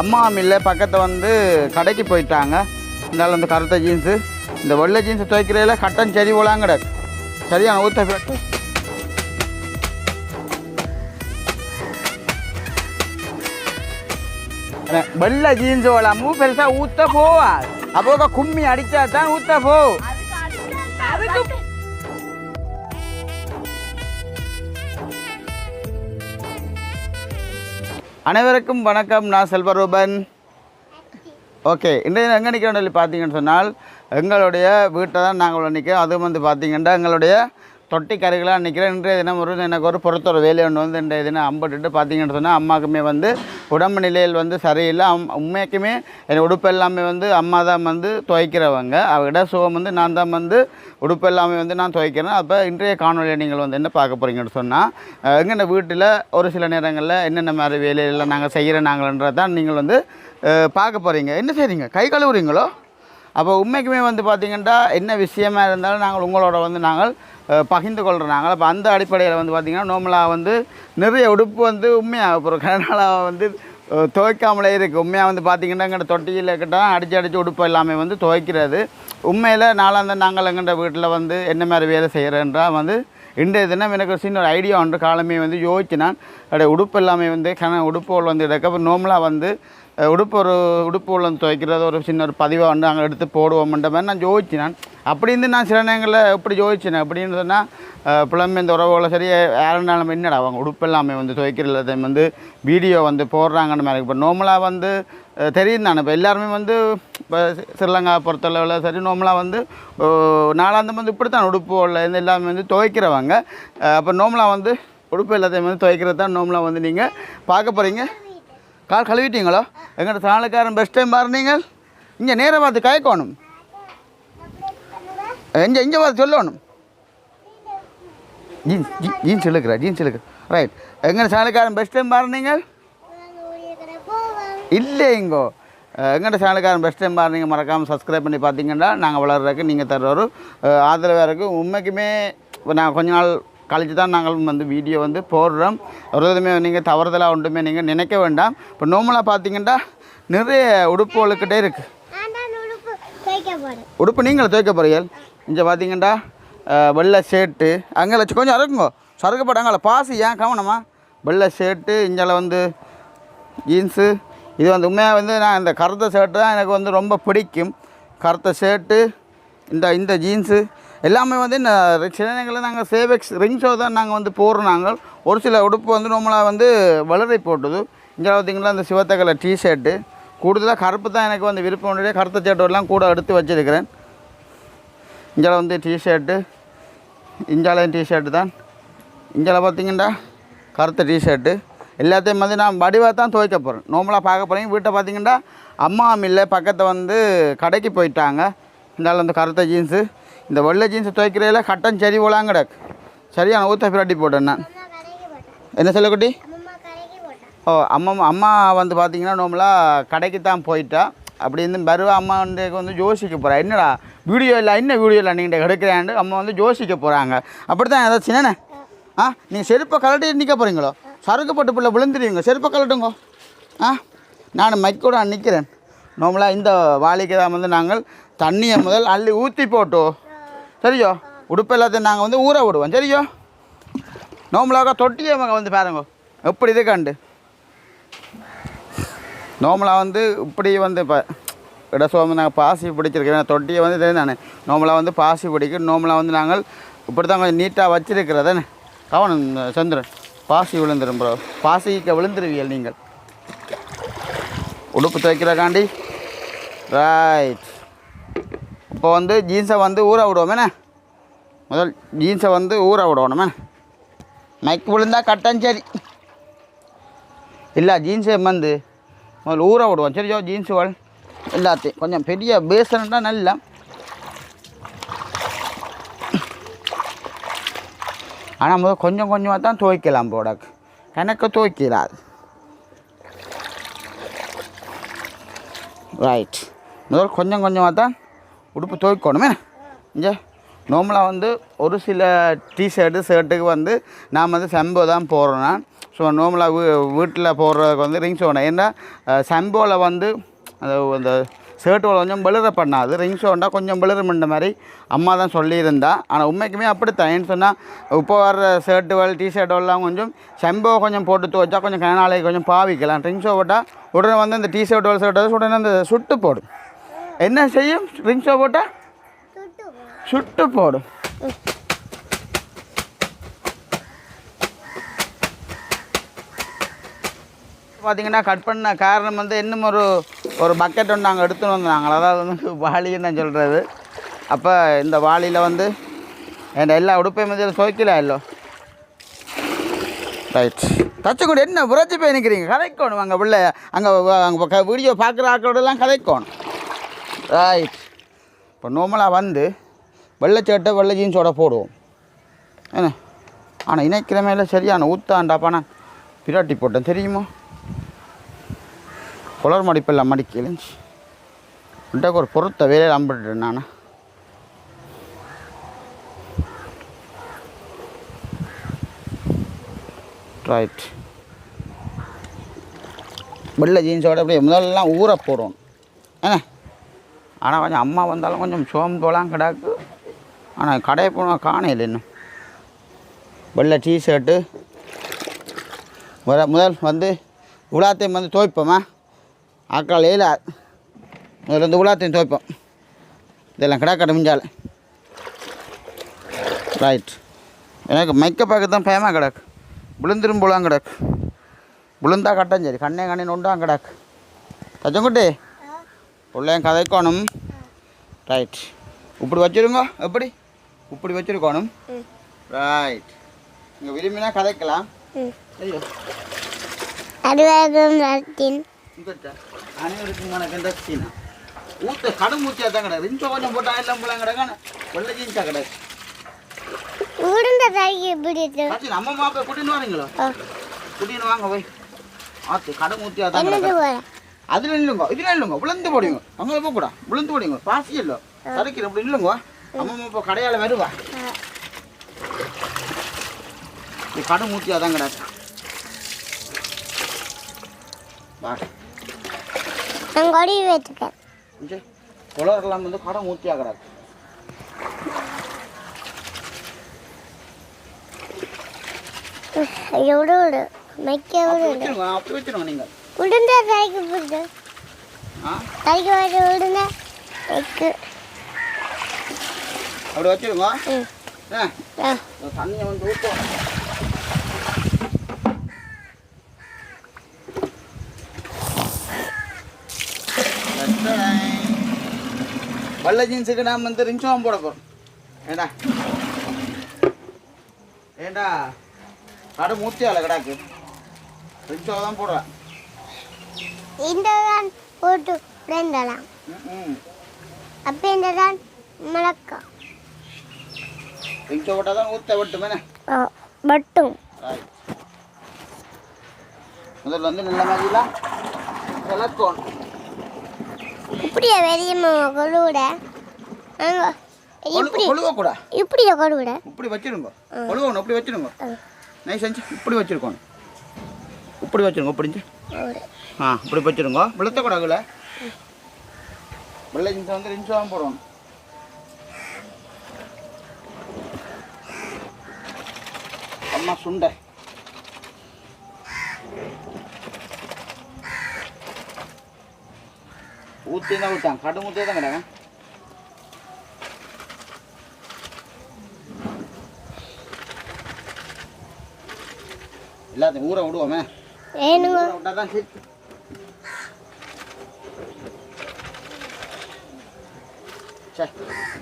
அம்மா மில்ல பக்கத்தில் வந்து கடைக்கு போயிட்டாங்க. இருந்தாலும் அந்த கருத்த ஜீன்ஸு இந்த வெள்ளை ஜீன்ஸ் துவைக்கிறதுல கட்டன் சரி போலாம் கிடக்கு. சரியான ஊத்த போட்டு வெள்ளை ஜீன்ஸ் போலாமு பெருசாக ஊத்த போவா அப்போ கும்மி அடித்தா தான் ஊத்த போ. அனைவருக்கும் வணக்கம். நான் செல்வரூபன் ஓகே இன்றைய எங்கே நிற்கிறோம் சொல்லி பார்த்தீங்கன்னு சொன்னால் எங்களுடைய வீட்டை தான் நாங்கள் நிற்கிறோம் அதுவும் வந்து பார்த்தீங்கன்னா எங்களுடைய தொட்டி கரைகளாக நிற்கிறேன். இன்றைய தினம் ஒரு எனக்கு ஒரு பொறுத்தொரு வேலை ஒன்று வந்து இன்றைய தினம் அம்பட்டுட்டு பார்த்தீங்கன்னு சொன்னால் அம்மாக்குமே வந்து உடம்பு நிலையில் வந்து சரியில்லை. அம் உண்மைக்குமே என் உடுப்பு எல்லாமே வந்து அம்மா தான் வந்து துவைக்கிறவங்க. அவ சுகம் வந்து நான் தான் வந்து உடுப்பு எல்லாமே வந்து நான் துவைக்கிறேன். அப்போ இன்றைய காணொலியை நீங்கள் வந்து என்ன பார்க்க போகிறீங்கன்னு சொன்னால் எங்கள் வீட்டில் ஒரு சில நேரங்களில் என்னென்ன மாதிரி வேலையெல்லாம் நாங்கள் செய்கிற நாங்கள்ன்றதான் நீங்கள் வந்து பார்க்க போகிறீங்க என்ன செய்கிறீங்க கை கழுவுறீங்களோ? அப்போ உண்மைக்குமே வந்து பார்த்திங்கன்னா என்ன விஷயமா இருந்தாலும் நாங்கள் உங்களோட வந்து நாங்கள் பகிர்ந்து கொள்கிறோம் நாங்கள். அப்போ அந்த அடிப்படையில் வந்து பார்த்திங்கன்னா நோமலாக வந்து நிறைய உடுப்பு வந்து உண்மையாக அப்புறம் கனடாக வந்து துவைக்காமலே இருக்குது உண்மையாக வந்து பார்த்திங்கன்னா எங்கள்கிட்ட தொட்டியில் கிட்ட அடித்து அடித்து உடுப்பு எல்லாமே வந்து துவைக்கிறது. உண்மையில் நாளாந்த நாங்கள் எங்கள்கிட்ட வீட்டில் வந்து என்ன மாதிரி வேலை செய்கிறேன்றா வந்து இன்றைய தினம் எனக்கு ஒரு சின்ன ஒரு ஐடியா ஒன்று காலமே வந்து யோசிச்சினான் அப்படியே உடுப்பு எல்லாமே வந்து கன உடுப்புகள் வந்து எடுக்க அப்புறம் நோமலாக வந்து உடுப்பு ஒரு உடுப்பு உள்ள துவைக்கிறது ஒரு சின்ன ஒரு பதிவாக வந்து அங்கே எடுத்து போடுவோம்ன்ற மாதிரி நான் ஜோதிச்சினேன் அப்படி இருந்து நான் சில நேரங்களில் எப்படி ஜோதிச்சினேன் அப்படின்னு சொன்னால் புலம்பு இந்த உறவுகளை சரி யாருனாலும் என்னடா அவங்க உடுப்பு எல்லாமே வந்து துவைக்கிறத வந்து வீடியோ வந்து போடுறாங்கன்ற மாதிரி இப்போ நோமலாக வந்து தெரியும் தானே இப்போ எல்லாருமே வந்து இப்போ ஸ்ரீலங்கா பொறுத்தளவில் சரி நோமலாக வந்து அஹ், வந்து இப்படி தான் உடுப்பு உள்ள இந்த எல்லாமே வந்து துவைக்கிறவங்க அப்போ நோமலாக வந்து உடுப்பு எல்லாத்தையும் வந்து துவைக்கிறது தான் நோமலாக வந்து நீங்கள் பார்க்க போகிறீங்க கால் கழுவிட்டீங்களோ? எங்கள்கிட்ட சாணக்காரன் பெஸ்ட் டைம் பாரு நீங்கள். இங்கே நேராக பார்த்து காய்க்கணும். இங்கே இங்கே பார்த்து சொல்லணும். ஜீன்ஸ் ஜீ- ஜீன்ஸ் இழுக்கிறா ஜீன்ஸ் இழுக்கிற. ரைட் எங்கள் சாணக்காரன் பெஸ்ட் டைம் பாரு நீங்கள்? இல்லைங்கோ எங்கள்கிட்ட சேனலுக்காரன் பெஸ்ட் டைம் பாரு நீங்கள் மறக்காமல் சப்ஸ்கிரைப் பண்ணி பார்த்தீங்கன்னா நாங்கள் வளர்றதுக்கு நீங்கள் தர்ற ஒரு ஆதரவாக இருக்குது உண்மைக்குமே இப்போ நான் கொஞ்ச நாள் கழித்து தான் நாங்கள் வந்து வீடியோ வந்து போடுறோம். ஒரு இதுவுமே நீங்கள் தவறுதலாக ஒன்றுமே நீங்கள் நினைக்க வேண்டாம். இப்போ நார்மலாக பார்த்தீங்கன்னா நிறைய உடுப்புகளுக்கிட்டே இருக்குது உடுப்பு நீங்களும் துவைக்க போறீங்க இங்கே பார்த்தீங்கன்னா வெள்ளை ஷர்ட்டு அங்கே வச்சு கொஞ்சம் இறக்குங்கோ சறுக்கப்பட அங்கே பாசி ஏன் கவனமா? வெள்ளை ஷர்ட்டு இங்கே வந்து ஜீன்ஸு இது வந்து உண்மையாக வந்து நான் இந்த கருத்த ஷர்ட்டு தான் எனக்கு வந்து ரொம்ப பிடிக்கும். கருத்த ஷர்ட்டு இந்த இந்த ஜீன்ஸு எல்லாமே வந்து இந்த சில நேரங்களில் நாங்கள் சேவெக்ஸ் ரிங்ஸோ தான் நாங்கள் வந்து போடுறோம் நாங்கள். ஒரு சில உடுப்பு வந்து நம்மளாக வந்து வளரை போட்டுது. இங்கே பார்த்தீங்கன்னா அந்த சிவத்த கலர் டிஷர்ட்டு கூடுதலாக கருப்பு தான் எனக்கு வந்து விருப்பம். உடைய கருத்த ஷர்ட்டெல்லாம் கூட எடுத்து வச்சிருக்கிறேன். இங்கே வந்து டிஷர்ட்டு இஞ்சாலையும் டிஷர்ட்டு தான். இங்கே பார்த்தீங்கன்னா கருத்த டிஷர்ட்டு எல்லாத்தையும் வந்து நான் வடிவாக தான் துவைக்க போகிறேன் நார்மலாக பார்க்க போகிறேன் வீட்டை பார்த்தீங்கன்னா அம்மா இல்லை. பக்கத்தில் வந்து கடைக்கு போயிட்டாங்க. இருந்தாலும் அந்த கருத்த ஜீன்ஸு இந்த வெள்ளை ஜீன்ஸ் துவைக்கிறதுல கட்டம் சரி போலாம் கிடக்கு. சரியான ஊத்த பிராட்டி போட்டேன் நான் என்ன சொல்லக்குட்டி ஓ அம்மா அம்மா வந்து பார்த்தீங்கன்னா நோம்பலாக கடைக்கு தான் போயிட்டா. அப்படி இருந்து பருவ அம்மா வந்து வந்து யோசிக்க போகிறா என்னடா வீடியோ இல்லை என்ன வீடியோ இல்லை நீங்கள் எடுக்கிறாண்டு அம்மா வந்து யோசிக்க போகிறாங்க அப்படி தான் ஏதாச்சும் என்னென்ன ஆ நீங்கள் செருப்பை கலட்டி நிற்க போகிறீங்களோ சறுக்குப்பட்டு பிள்ளை விழுந்துருவீங்க செருப்பை கலட்டுங்கோ ஆ நான் மைக்கோட நிற்கிறேன் நோம்பலாக இந்த வாளிக்கு தான் வந்து நாங்கள் தண்ணியை முதல் அள்ளி ஊற்றி போட்டோம். சரியோ? உடுப்பு எல்லாத்தையும் நாங்கள் வந்து ஊற விடுவோம். சரியோ? நார்மலாக தொட்டியை வந்து பாருங்க. எப்படி இது கண்டு? நோம்பலாக வந்து இப்படி வந்து இப்போ இடசோம நாங்கள் பாசி பிடிச்சிருக்கேன் தொட்டியை வந்து தெரியும் நான் நோம்பலாக வந்து பாசி பிடிக்கும். நோம்பலாக வந்து நாங்கள் இப்படி தான் கொஞ்சம் நீட்டாக வச்சிருக்கிறதானே கவனம் சந்திரன். பாசி விழுந்துரும் ப்ரோ பாசிக்க விழுந்துருவியல் நீங்கள். உடுப்பு துவைக்கிறக்காண்டி ரைட் இப்போ வந்து ஜீன்ஸை வந்து ஊற விடுவோமேண்ணே முதல் ஜீன்ஸை வந்து ஊற விடணுமே மைக் விழுந்தா கட்டம் சரி. இல்லை ஜீன்ஸை வந்து? முதல்ல ஊற விடுவோம். சரியோ ஜீன்ஸுகள் எல்லாத்தையும் கொஞ்சம் பெரிய பேசன்டா நல்லா. ஆனால் முதல் கொஞ்சம் கொஞ்சமாக தான் துவைக்கலாம் போடக்கு கணக்கு துவைக்கலாது ரைட் முதல் கொஞ்சம் கொஞ்சமாக தான் உடுப்பு துவைக்கணுமே. இங்கே நார்மலாக வந்து ஒரு சில டிஷர்ட்டு ஷர்ட்டுக்கு வந்து நான் வந்து செம்போ தான் போடுறேன் ஸோ நார்மலாக வீ வீட்டில் போடுறதுக்கு வந்து ரிங்ஸ் வேணும். ஏன்னா செம்போவில் வந்து அந்த அந்த ஷர்ட்டோட கொஞ்சம் வெளிர பண்ணாது. ரிங்ஸ் ஓண்டா கொஞ்சம் வெளிரமின்ற மாதிரி அம்மா தான் சொல்லியிருந்தா. ஆனால் உண்மைக்குமே அப்படித்தான். ஏன்னு சொன்னால் இப்போ வர்ற ஷர்ட்டுகள் டிஷர்ட்டுகள்லாம் கொஞ்சம் செம்போ கொஞ்சம் போட்டு துவைச்சா கொஞ்சம் கனாலை கொஞ்சம் பாவிக்கலாம். ரிங்ஸோ போட்டால் உடனே வந்து அந்த டிஷர்ட்டோட ஷர்ட்டை உடனே அந்த சுட்டு போடும். என்ன செய்யும்? ரிங்ஸோ போட்டால் சுட்டு போடும். பார்த்தீங்கன்னா கட் பண்ண காரணம் வந்து இன்னும் ஒரு ஒரு பக்கெட் ஒன்று நாங்கள் எடுத்துன்னு வந்தாங்க. அதாவது வந்து வாளின்னு நான் சொல்கிறது அப்போ இந்த வாளியில் வந்து என் எல்லா உடுப்பையும் வந்து துவைக்கல இல்லோ ரைட் தச்சக்கூட என்ன புரட்சி போய் நிற்கிறீங்க கதைக்கணும் அங்கே பிள்ளை அங்கே அங்கே வீடியோ பார்க்குற ஆக்களோடலாம் கதைக்கணும். ரைட் இப்போ நார்மலாக வந்து வெள்ளை சட்டை வெள்ளை ஜீன்ஸோட போடுவோம். என்ன? ஆனால் இணைக்கிழமையில சரியான ஊத்தாண்டாப்பா நான் பிராட்டி போட்டேன் தெரியுமா? குளர் மடிப்பெல்லாம் மடிக்கலைஞ்சு உன்ட்டாக்கு ஒரு பொருத்த வேலையில் அம்பிட்டுட்டேன் நான். ரைட் வெள்ளை ஜீன்ஸோட அப்படியே முதல்லாம் ஊற போடுவோம். ஏன்னா ஆனால் கொஞ்சம் அம்மா வந்தாலும் கொஞ்சம் சோம்புலாம் கிடக்கு. ஆனால் கடையை போனால் காணையில் இன்னும். வெள்ளை டிஷர்ட்டு முத முதல் வந்து உலாத்தையும் வந்து துவைப்போமா? ஆக்கால் ஏல முதல்ல வந்து உலாத்தையும் துவைப்போம். இதெல்லாம் கிடக்கட்டும் மிஞ்சால் ரைட் எனக்கு மைக்கப்பாக்கு தான் பயமாக கிடக்கு. விழுந்துரும் போலாம் கிடக்கு. விழுந்தா கட்டம் சரி கண்ணே கண்ணே நொண்டான் கிடக்கு. தச்சங்குட்டி. பிள்ளையும் கதைக்கணும். ரைட் இப்படி வச்சிருங்க எப்படி? இப்படி வச்சிருக்கணும். ரைட் இங்கே விரும்பினா கதைக்கலாம். ஐயோ. இங்கிட்ட அனைவருக்குமான கண்டக்டினா ஊத்த கடும் ஊற்றியா தான் கிடக்கு. ரிஞ்சோ கொஞ்சம் போட்டா எல்லாம் போலாம் கிடக்கான. வெள்ளை ஜீன்ஸா பிடித்து ஆச்சு நம்ம மாப்பை கூட்டின்னு வரீங்களோ? கூட்டின்னு வாங்க போய். ஆத்து கடும் ஊற்றியா தான் அதில் இல்லைங்க இதில் இல்லைங்க விழுந்து போடுங்க. அங்கே போகக்கூடா விழுந்து போடுங்க. பாசி இல்லை. சரைக்கிற அப்படி இல்லைங்க அம்மா இப்போ கடையால் வருவா. இது கடும் ஊற்றியா தான் கொடி கொஞ்சம் குளரெல்லாம் வந்து ஊற்றியா கிடக்கு. விடு விடு. மைக்க வச்சிருங்க அப்படி வச்சிருங்க நீங்கள் தாய்க்கு பிடித்து ஆ? தாய்க்கு வாடி விடுங்க மைக்கு அப்படி வச்சிருங்க. தண்ணியை வந்து ஊற்றும் வெள்ளை ஜீன்ஸுக்கு நாம் வந்து ரிங்ஸும் போட போகிறோம் ஏண்டா? ஏண்டா? கடை மூத்தியால கிடாக்கு ரிங்ஸோ தான் போடுறேன். இந்த தான் போட்டு பிறந்தலாம். ம் அப்போ இந்த தான் மிளக்கம் ரிங்ஸோ போட்டால் ஊற்ற விட்டுமேனே மட்டும் Right. முதல்ல வந்து நல்ல மாதிரிலாம் விளக்கணும் இப்படியா பெரியம்மா கொழுவிட இப்படி. கொழுவக்கூடா? இப்படியா கொழுவிட இப்படி வச்சிருங்க கொழுவணும் இப்படி வச்சிருங்க நைஸ் செஞ்சு இப்படி வச்சிருக்கணும் இப்படி வச்சிருங்க இப்படி ஆ இப்படி வச்சிருங்க. விழுத்தக்கூடாதுல வெள்ளை ஜின்ஸ் வந்து ரின்ஸ் தான் போடணும். அம்மா சுண்டை. ஊற்றி தான் ஊற்றான் கடும் ஊற்றே தான் கிடங்க எல்லாத்தையும் ஊற விடுவோமே. விட்டா தான் சரி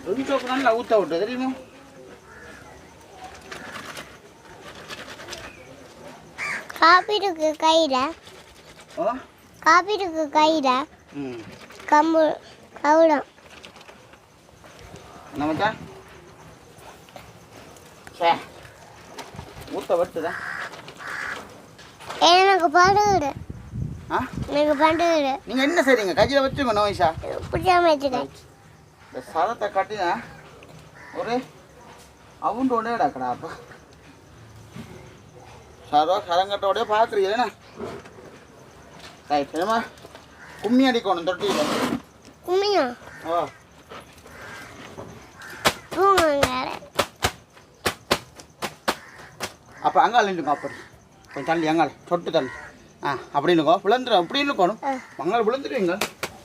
ரின்ஸோக்கு நல்லா ஊற்ற விட்டு தெரியுமா காப்பி இருக்கு கையில் ஓ காப்பி இருக்கு கையில் ம் கம்பு கவுடம் என்ன மச்சான் சே ஊற்ற விட்டுதா எனக்கு படுகுடு எனக்கு படுகுடு நீங்கள் என்ன செய்றீங்க கையில் வச்சுக்கோ நோய்ஷா பிடிச்சாம வச்சுக்கேன் இந்த சரத்தை கட்டினா ஒரு அவுண்டு ஒன்றே கிடக்கடா அப்போ. சரோ கரங்கட்டோடய பார்க்குறீங்க என்ன? ரைட் சரிம்மா கும்மி அடிக்கணும் தொட்டியில். உண்மையா ஓ அப்போ அங்கால நின்றுங்க அப்படி கொஞ்சம் தள்ளி அங்கால தொட்டு தள்ளி. ஆ அப்படின்னுக்கோ விழுந்துடும் அப்படி இருக்கணும் அங்கால விழுந்துடுவீங்க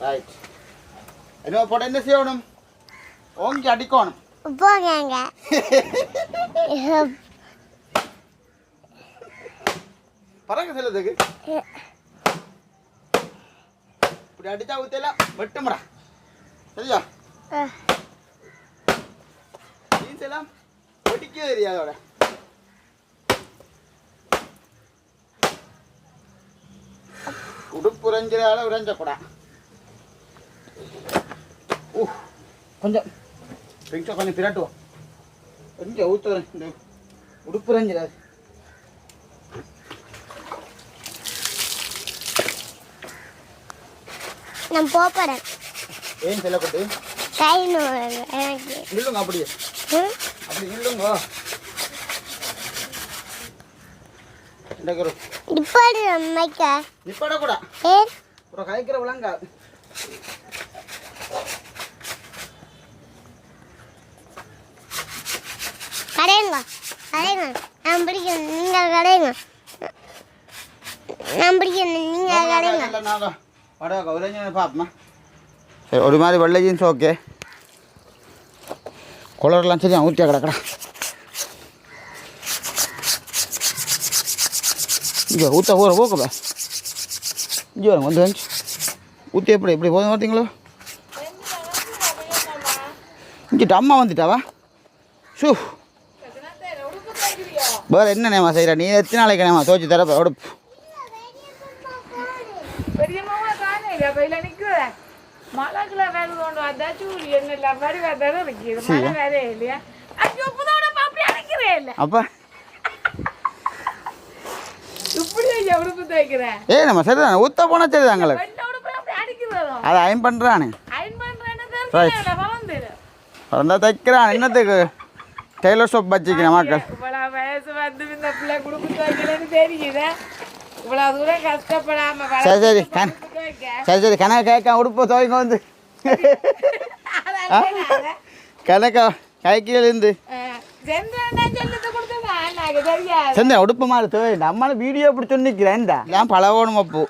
ரைட் என்ன போட என்ன செய்யணும்? ஓங்கி அடிக்கணும். போங்க பறக்க செல்லதுக்கு இப்படி அடிச்சா ஊத்தலாம் வெட்டுமடா. சரியா? ஜீன்ஸ் எல்லாம் ஒடிக்கவே தெரியாது அதோட உடுப்பு உறைஞ்சால உறைஞ்சக்கூடா கொஞ்சம். கொஞ்சம் கொஞ்சம் பிரட்டுவோம் கொஞ்சம் ஊற்றுறேன் இந்த உடுப்பு உறைஞ்சிடாது நான் போப்பறேன். ஏன் செல்லக்கூட்டு கை எனக்கு. இல்லைங்க அப்படியே? அப்படி இல்லைங்க இந்த ஒரு இப்படி அம்மைக்க. நிப்பட கூட ஏன்? ஒரு கலைக்கிற விளங்க சரி ஒரு மாதிரி வெள்ளை ஜீன்ஸ் ஓகே குளர்லாம் சரி ஊற்றியா கிடக்கடா இங்கே ஊற்ற ஊற போக்கப்பா இங்கே வரும் வந்து வந்து ஊற்றி எப்படி எப்படி போதும் பார்த்தீங்களோ இங்கிட்ட அம்மா வந்துட்டாவா ஷூ வேறு என்ன நேமா செய்கிற நீ எத்தனை நாளைக்கு நேமா துவச்சி தரப்ப உடுப்பு இல்லை நிற்குறேன் மழைக்குள்ள வேறு கொண்டு வந்தா சூரி என்ன இல்லை வரி வேறு இருக்குது மழை வேறே இல்லையா ஐயோ புதோட அப்படி அடிக்கிறேன் இல்லை அப்போ ஏ நம்ம சரிதான் ஊத்த போனால் சரி தாங்களே வெள்ள உடுப்பு அப்படி அடிக்கிறதோ அதை அயன் வளர்ந்துரு பிறந்தா தைக்கிறான் என்னத்துக்கு டெய்லர் ஷாப் வச்சுக்கிறேன் மக்கள் சரி சரி சரி சரி கணக்கு கேட்க உடுப்பு துவைங்க வந்து. கணக்கா கைக்கிலேருந்து சந்தை உடுப்பு மாதிரி துவை. நம்மளால வீடியோ பிடிச்சி நிற்கிறேன் ஏன் பழகணும் அப்போ?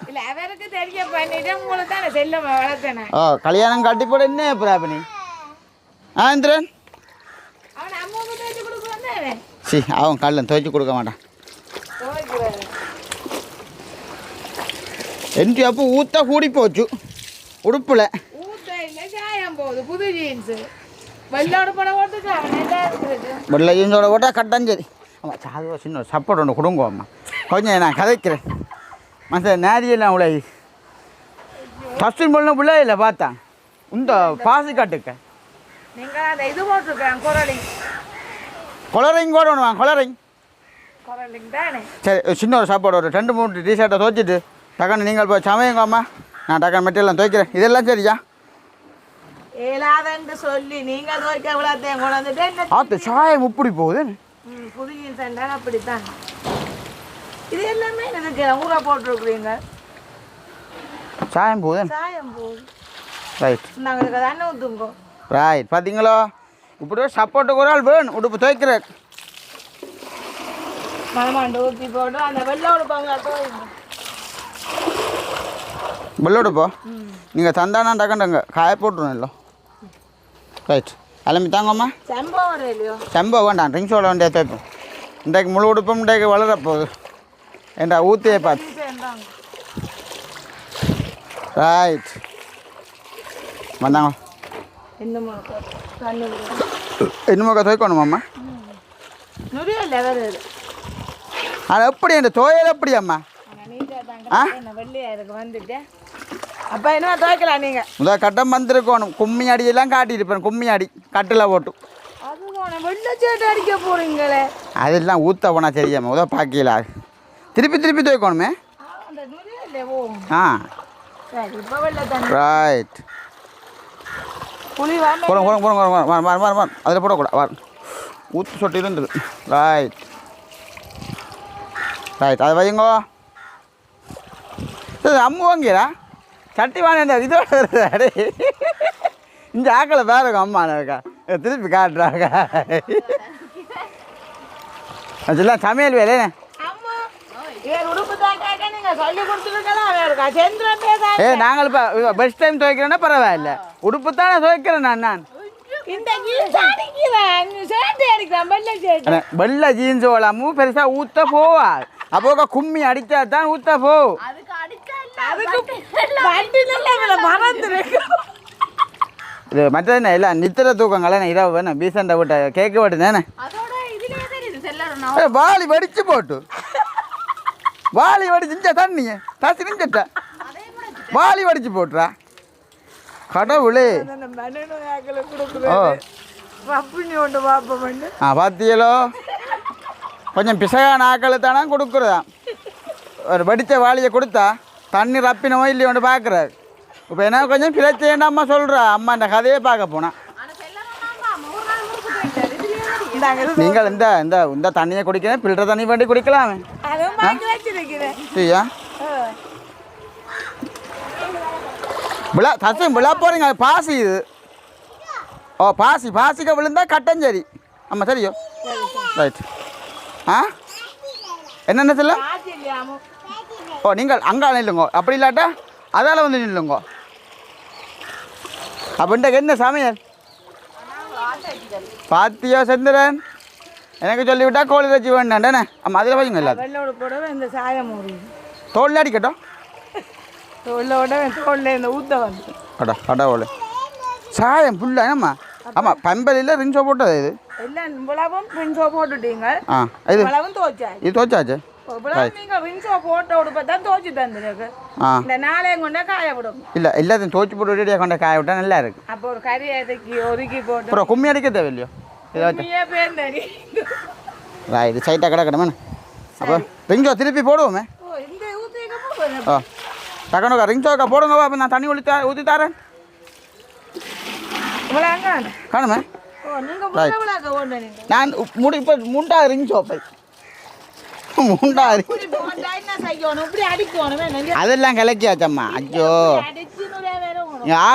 ஓ கல்யாணம் கட்டி போட என்ன பிராபனி ஆ இந்திரன்? அவன் அம்மாவுக்கு தேய்ச்சி கொடுக்க வந்தானே? சி அவன் கல்ல துவைச்சு கொடுக்க மாட்டான் துவைக்கிறாரு என்ட்ரி அப்போ ஊத்தா கூடி போச்சு உடுப்புல ஊத்த இல்ல சாயம் போகுது புது ஜீன்ஸ் வெள்ளோட படம் போட்டுக்க அவன் நல்லா இருக்குது? வெள்ளை ஜீன்ஸோட போட்டால் சரி ஆமாம் சாதுவா சின்ன சப்போர்ட் ஒன்று கொடுங்க அம்மா. கொஞ்சம் நான் கதைக்கிறேன். மற்ற நேரியெல்லாம் உள்ள ஃபஸ்ட்டு பொண்ணு பிள்ளை இல்லை பார்த்தா. இந்த பாசி காட்டுக்க. நீங்க அந்த இது போட்டிருக்கேன் குரலிங். கொலரிங் கூட ஒன்று வாங்க கொலரிங் குரலிங் தானே? சரி சின்ன ஒரு சாப்பாடு ஒரு ரெண்டு மூணு டிஷர்ட்டை துவைச்சிட்டு. டக்குன்னு நீங்கள் போய் சமையுங்க அம்மா நான் டக்குன்னு மெட்டீரியல் துவைக்கிறேன். இதெல்லாம் சரியா ஏலாதன்னு சொல்லி நீங்க துவைக்க விழாத்தையும் கொண்டு வந்துட்டு என்ன ஆத்து சாயம் இப்படி போகுது ம், புது ஜீன்ஸ் என்றால் அப்படித்தான். இது எல்லாமே எனக்கு ஊற போட்டிருக்கிறீங்க. சாயம் போகுது சாயம் போகுது. ரைட் நாங்களுக்கு அதை அண்ணன் ஊற்றுங்கோ ரைட் பார்த்தீங்களோ இப்படி ஒரு சப்போர்ட்டுக்கு ஒரு ஆள் வேணும். உடுப்பு துவைக்கிற மணமாண்டு ஊற்றி போட்டு அந்த வெள்ளோட பாங்க துவைங்க வெள்ளோடுப்போ. நீங்கள் தந்தானா டக்குண்டுங்க காய போட்டுருணும் இல்லை ரைட் கிளம்பி தாங்கம்மா செம்ப வேண்டாம். ட்ரிங்க்ஸ் ஓட வேண்டிய துவைப்போம் இன்றைக்கு முழு உடுப்பும் இன்றைக்கு வளர போகுது. ஏண்டா ஊற்றியே பார்த்து ரைட் வந்தாங்க இன்னும்? தண்ணி இன்னும் துவைக்கணுமாம்மா? அது எப்படி? இந்த துவையல் எப்படி அம்மா? ஆனால் நீட்டாக தாங்க என்ன வெள்ளையா இருக்கு. வந்துட்டு அப்போ என்ன துவைக்கலாம் நீங்கள் முதல் கட்டம் வந்திருக்கணும். கும்மி அடியெல்லாம் காட்டியிருப்பேன். கும்மி அடி. கட்டில் போட்டு. அது போன வெள்ளை சேட்டை அடிக்க போறீங்களே. அதெல்லாம் ஊற்ற போனால் சரியாம்மா உதவ பாக்கியல திருப்பி திருப்பி துவைக்கணுமே. ஆ, ரைட் வாங்க. போகிறோம் போகிறோம் போகிறோம் வர வர வர வர அதில் போடக்கூடாது. வர ஊற்று சொட்டு இருந்தது. ரைட் ரைட் அதை வையுங்கோ. இது அம்மு வாங்கிறா சட்டி வாங்க இதோட வருது இந்த ஆக்களை இருக்கும் அம்மா இருக்கா திருப்பி காட்டுறாங்க. அதெல்லாம் சமையல் வேலை அம்மா இவர் உடுப்பு தான் கேட்க நீங்க சொல்லி கொடுத்துருக்கலாம் வேறுக்கா சந்திரன் பேச ஏ நாங்கள் இப்போ பெஸ்ட் டைம் துவைக்கிறேன்னா பரவாயில்ல. உடுப்பு தானே துவைக்கிறேன் நான் நான். வெள்ளை ஜீன்ஸ் ஓலாமும் பெருசாக ஊற்ற போவா அப்போ கும்மி அடித்தா தான் ஊற்ற போ இது மற்றது என்ன இல்லை நித்திர தூக்கங்களே நான் இரவு வேணும் பீசண்டை விட்ட கேட்க விட்டுனேண்ணே அதோட இதுலயே தெரியுது செல்லறனா ஏ வாளி வடிச்சு போட்டு. வாளி வடிச்சு தண்ணிய தாசி நிஞ்சட்ட வாளி வடிச்சு போட்டுறா. கடவுளே. ஓ. ஆ பாத்தியலோ? கொஞ்சம் பிசகான ஆக்கள் தானே கொடுக்குறதா? ஒரு வடித்த வாளியை கொடுத்தா? தண்ணி ரப்பினோ இல்லையோன்னு பார்க்குறாரு. இப்போ என்ன கொஞ்சம் பிரச்சனை அம்மா சொல்கிறா அம்மா இந்த கதையே பார்க்க போனா. ஆனா செல்லறனா மூணு நாள் முறுக்கு போயிட்டாரு இதுலயே தெரியுது இந்தாங்க நீங்கள் இந்த இந்த இந்த தண்ணியை குடிக்கிறேன் ஃபில்டர் தண்ணி வேண்டி குடிக்கலாமே சரியா விழா தசம் விழா போகிறீங்க பாசி இது. ஓ பாசி பாசிக்க விழுந்தா கட்டஞ்சரி ஆமாம் சரியோ. ரைட் ஆ? என்னென்ன சொல்ல ஓ நீங்கள் அங்கே நில்லுங்கோ. அப்படி இல்லாட்டா அதால் வந்து நில்லுங்கோ. அப்படின்ட்டு என்ன சமையல்? பாத்தியோ செந்திரன்? எனக்கு சொல்லிவிட்டா கோழி வச்சு வேண்டாண்டே ஆமாம் அதில் வைங்க இல்லாது. வெள்ளோட போடவே இந்த சாயம் முடியும் தோல் அடிக்கட்டும். தோளோட தோளில் இந்த ஊத்த வந்து. அடா கடவுளே சாயம் ஃபுல்லா ஏம்மா ஆமாம் பம்பலில் ரிஞ்சோ போட்டது இது? எல்லாம் இவ்வளவும் ரின்சோ போட்டுட்டீங்க? ஆ இது? இது தோச்சாச்சு? இல்லை எல்லாத்தையும் தோச்சு போட்டு ரெடியாக கொண்ட காய விட்டா நல்லா இருக்கு அப்போ ஒரு கறி எதுக்கி ஒதுக்கி போட்டு அப்புறம் கும்மி அடிக்க தேவையில்லையோ இதை சைட்டாக கிடக்கணுமே அப்போ ரிஞ்சோ திருப்பி போடுவோமே ஓ டக்கனுக்கா ரிஞ்சோக்கா போடுங்க அப்போ நான் தண்ணி ஊற்றி ஊற்றி தரேன் காணுமே நான் முடி இப்போ முண்டா ரிஞ்சோ பை முண்டா ரி- இப்படி போட்டா என்ன செய்யணும் இப்படி அடிக்கணும் என்ன அதெல்லாம். இங்க ஆ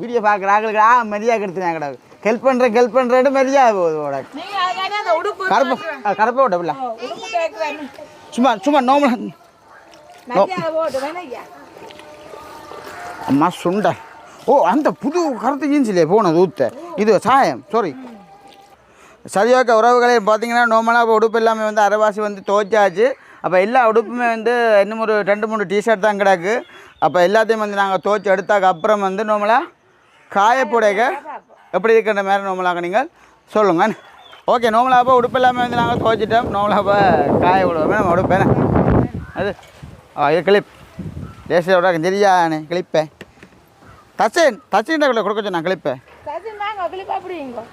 வீடியோ பார்க்குற ஆளுக்கு ஆ மரியாதை கெடுத்துனா கிடக்கு ஹெல்ப் பண்ணுறேன் ஹெல்ப் பண்ணுறேன்னு மரியாதை போகுது உனக்கு. கருப்பு கருப்பை விட சும்மா சும்மா வேணையா அம்மா சுண்டை. ஓ அந்த புது கருத்து ஜீன்ஸ்லையே போனது ஊத்த இது சாயம் சாரி சரியாக உறவுகளையும் பார்த்தீங்கன்னா நோமலாக இப்போ உடுப்பு எல்லாமே வந்து அரைவாசி வந்து துவைச்சாச்சு. அப்போ எல்லா உடுப்புமே வந்து இன்னும் ஒரு ரெண்டு மூணு டிஷர்ட் தான் கிடக்கு. அப்போ எல்லாத்தையும் வந்து நாங்கள் துவைச்சி எடுத்தாக்க அப்புறம் வந்து நோமலாக காய எப்படி இருக்கின்ற மாதிரி நோமலாக நீங்கள் சொல்லுங்க. ஓகே நோமலாக அப்போ உடுப்பு எல்லாமே வந்து நாங்கள் துவைச்சிட்டோம். நோமலாப்போ காய விடுவோம் நம்ம உடுப்பேன் அது கிளிப் இது கிளிப் தேசியோட தெரியாதானே கிளிப்பேன் தச்சேன் தச்சேன் கொடுக்க நான் கிளிப்பேன் சசி நாங்க கிளிப் அப்படிங்க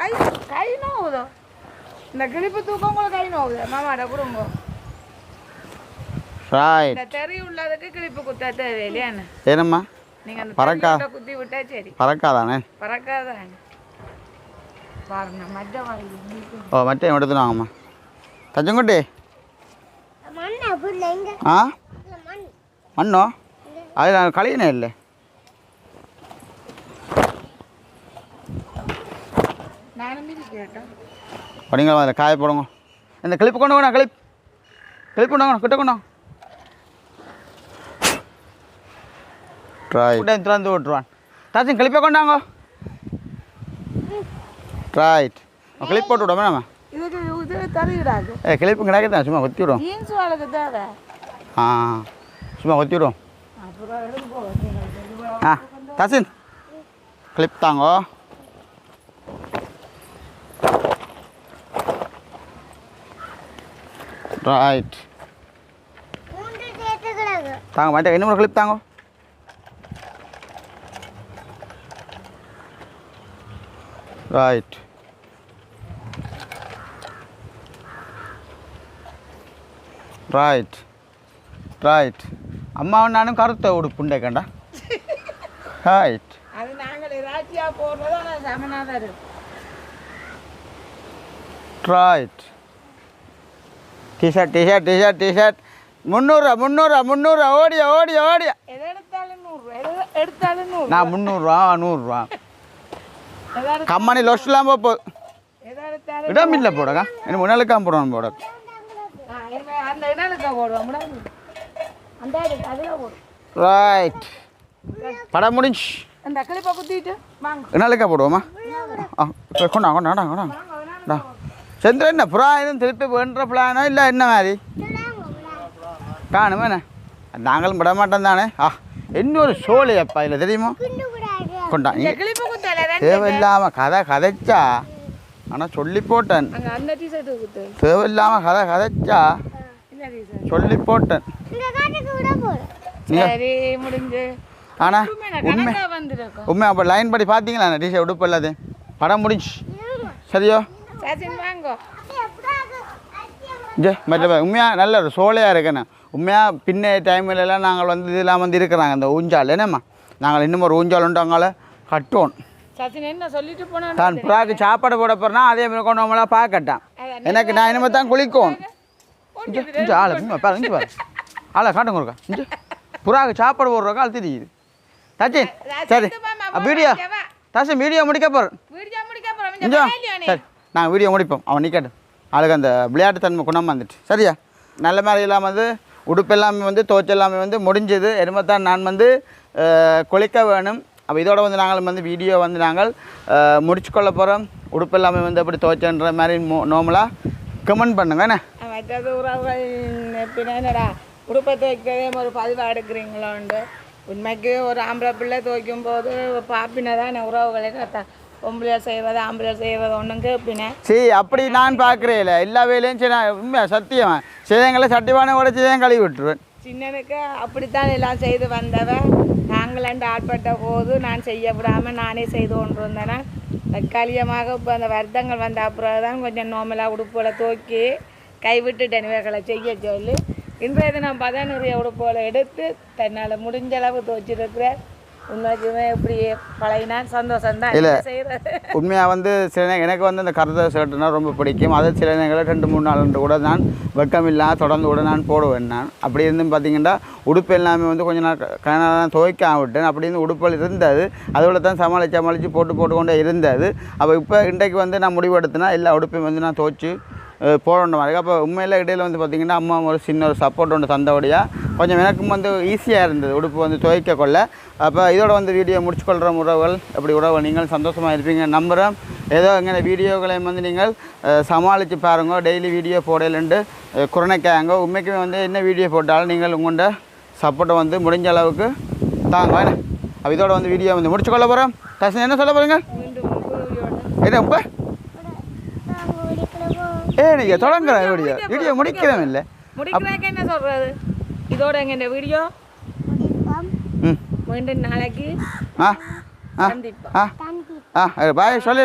கை கை நோவுதோ இந்த கிளிப்பு தூக்கம் கூட கை நோவுது மாமாட கொடுங்க இந்த தெரி உள்ளதுக்கு கிளிப்பு குத்தா தேவையில்லையா என்ன ஏனம்மா நீங்க அந்த பறக்கா. தெரியல குத்தி விட்டா சரி பறக்காதானே பறக்காதான் பாருங்க மஜ்ஜ வாங்கி ஓ மட்டும் எடுத்துன்னு வாங்கம்மா தச்சங்குட்டி ஆ மண்ணோ அது நான் கழியினே இல்லை நானும் மீறி கேட்டேன். படிங்க அதில் காய போடுங்க. இந்த கிளிப்பு கொண்டு போனா கிளிப் கிளிப் கொண்டு வாங்க கிட்ட கொண்டு வாங்க. ரைட் திறந்து விட்டுருவான். தாச்சும் கிளிப்பை கொண்டாங்க ரைட் கிளிப் போட்டு விடுவோம் நம்ம. ஏ கிளிப்பு கிடக்கு தான் சும்மா ஒத்தி தேவை. ஆ சும்மா ஒத்தி போக ஆ தசின் கிளிப் தாங்கோ. சேர்த்து கிடக்கு தாங்க மாட்டேன் இன்னும் ஒரு கிளிப் தாங்கோ. ரைட் ரைட் அம்மாவும் நானும் கருத்த உடுப்புண்டே கண்டா. ரைட் அது நாங்கள் ராட்சியா போடுறதோ சமனாக right tshirt tshirt tshirt tshirt முந்நூறுரூவா முந்நூறுரூவா முந்நூறுரூவா. ஓடியா ஓடியா ஓடியா. நான் முந்நூறுரூவா நூறுரூவா. கம்மனி லொஸ்ட்லாம் போ எதா எடுத்தாலும் இடம் இல்லை போடக்கா. எனக்கு முன்னாலுக்காம் போடணும் போட. ரைட் படம் முடிஞ்சு. என்னலுக்கா போடுவோமா? ஆ இப்ப கொண்டா கொண்டா கொண்டா கொண்டா டா. சந்திரன் என்ன புறா எதுவும் திருப்பி வேண்ட பிளானோ இல்லை என்ன மாதிரி? காணுமே என்ன? நாங்களும் விட மாட்டோம் தானே. ஆ இன்னொரு சோழி அப்பா இல்லை தெரியுமா? கொண்டா. தேவையில்லாமல் கதை கதைச்சா ஆனால் சொல்லி போட்டேன். தேவையில்லாமல் கதை கதைச்சா சொல்லி போட்டேன். ஆனால் உண்மை உண்மை. அப்போ லைன் படி பார்த்தீங்களா டீஷர்ட் உடுப்பு இல்லாதே படம் முடிஞ்சு. சரியோ? ஜே மற்ற உண்மையாக நல்ல ஒரு சோலையாக இருக்கேண்ணே. உண்மையாக பின்ன டைம்லலாம் நாங்கள் வந்து இதெல்லாம் வந்து இருக்கிறாங்க. இந்த ஊஞ்சால் என்னம்மா? நாங்கள் இன்னும் ஒரு ஊஞ்சால் உண்டு அங்கால. கட்டுவோம். சச்சின் என்ன சொல்லிட்டு போனா தான் புறாக்கு சாப்பாடு போட போகிறேன்னா அதே மாதிரி கொண்டு நம்மளா பார்க்கட்டான் எனக்கு நான் இனிமேல் தான் குளிக்கும் ஆளை பாரு இங்கே பாரு. ஆளை காட்டுங்க இருக்கா இங்கே. புறாக்கு சாப்பாடு போடுறக்கா அது தெரியுது. சச்சின் சரி. வீடியோ தசன் வீடியோ முடிக்க போகிறேன் சரி. நாங்கள் வீடியோ முடிப்போம். அவன் நிற்கட்டும் ஆளுக்கு அந்த விளையாட்டு தன்மை குணம் வந்துட்டு சரியா? நல்ல மாதிரி இல்லாமல் வந்து உடுப்பு எல்லாமே வந்து துவைச்ச எல்லாமே வந்து முடிஞ்சது. தான் நான் வந்து குளிக்க வேணும். அப்போ இதோட வந்து நாங்கள் வந்து வீடியோ வந்து நாங்கள் முடிச்சு கொள்ள போகிறோம் உடுப்பு எல்லாமே வந்து எப்படி துவைச்சன்ற மாதிரி நோமலாக கமெண்ட் பண்ணுங்க என்ன? மற்றது உறவுகள் பின்ன என்னடா? உடுப்பை துவைக்கவே ஒரு பதிவாக எடுக்கிறீங்களோண்டு. உண்மைக்கு ஒரு ஆம்பளை பிள்ளை துவைக்கும் போது பாப்பினதான் உறவுகளை கத்த. பொம்பளையார் செய்வது ஆம்பளையார் செய்வது ஒன்றும் கேட்பினேன் சரி அப்படி நான் பார்க்குறேன் எல்லா வேலையும் சரி நான் உண்மையா சத்தியமா? சிதையங்களை சட்டிவான கூட சிதையம் கழுவி விட்டுருவேன். சின்னனுக்கு அப்படித்தான் எல்லாம் செய்து வந்தவன் நாங்களண்டு ஆட்பட்ட போது நான் செய்ய விடாமல் நானே செய்து கொண்டு வந்தேன்னா தற்காலிகமாக இப்போ அந்த வருத்தங்கள் வந்த அப்புறம் தான் கொஞ்சம் நோமலாக உடுப்புகளை தூக்கி கைவிட்டுட்டேன் இவைகளை செய்ய சொல்லி. இன்றைய தினம் பார்த்தா நிறைய உடுப்புகளை எடுத்து தன்னால் முடிஞ்ச அளவு துவச்சிருக்கிறேன். உண்மைக்குமே இப்படி பழகினா சந்தோஷம் தான் இல்ல. உண்மையாக வந்து சில எனக்கு வந்து இந்த கருத ஷர்ட்டுனா ரொம்ப பிடிக்கும். அது சில நேரங்களில் ரெண்டு மூணு நாள் கூட நான் வெட்கம் இல்லாமல் தொடர்ந்து கூட நான் போடுவேன் நான். அப்படி இருந்தும் பார்த்தீங்கன்னா உடுப்பு எல்லாமே வந்து கொஞ்ச நாள் கனடாக துவைக்க விட்டேன் அப்படி இருந்து உடுப்புகள் இருந்தது. அதோட தான் சமாளித்து சமாளித்து போட்டு போட்டு கொண்டே இருந்தது. அப்போ இப்போ இன்றைக்கு வந்து நான் முடிவெடுத்தேன்னா எல்லா உடுப்பையும் வந்து நான் துவைச்சு போடணும் மாதிரி. அப்போ உண்மையில் இடையில வந்து பார்த்திங்கன்னா அம்மா ஒரு சின்ன ஒரு சப்போர்ட் ஒன்று தந்தபடியாக கொஞ்சம் எனக்கும் வந்து ஈஸியாக இருந்தது. உடுப்பு வந்து துவைக்க கொள்ள. அப்போ இதோட வந்து வீடியோ முடிச்சுக்கொள்கிற உறவுகள். அப்படி உறவுகள் நீங்கள் சந்தோஷமாக இருப்பீங்க. நம்புகிறேன் ஏதோ எங்கள் வீடியோக்களையும் வந்து நீங்கள் சமாளித்து பாருங்க. டெய்லி வீடியோ போடலன்ட்டு குறைக்காங்க உண்மைக்குமே வந்து என்ன வீடியோ போட்டாலும் நீங்கள் உங்கள்கிட்ட சப்போர்ட்டை வந்து முடிஞ்ச அளவுக்கு தாங்க. அப்போ இதோட வந்து வீடியோ வந்து முடிச்சுக்கொள்ள போகிறோம் தர்ஷன் என்ன சொல்ல போகிறீங்க என்ன இப்போ ஏ நீங்கள் தொடங்குறேன் வீடியோ வீடியோ முடிக்கிறோம் இல்லை. முடிக்கிறதுக்கு என்ன சொல்கிறது இதோட எங்க இந்த வீடியோ? மீண்டும் நாளைக்கு ஆ ஆ ஆ பாய் சொல்லு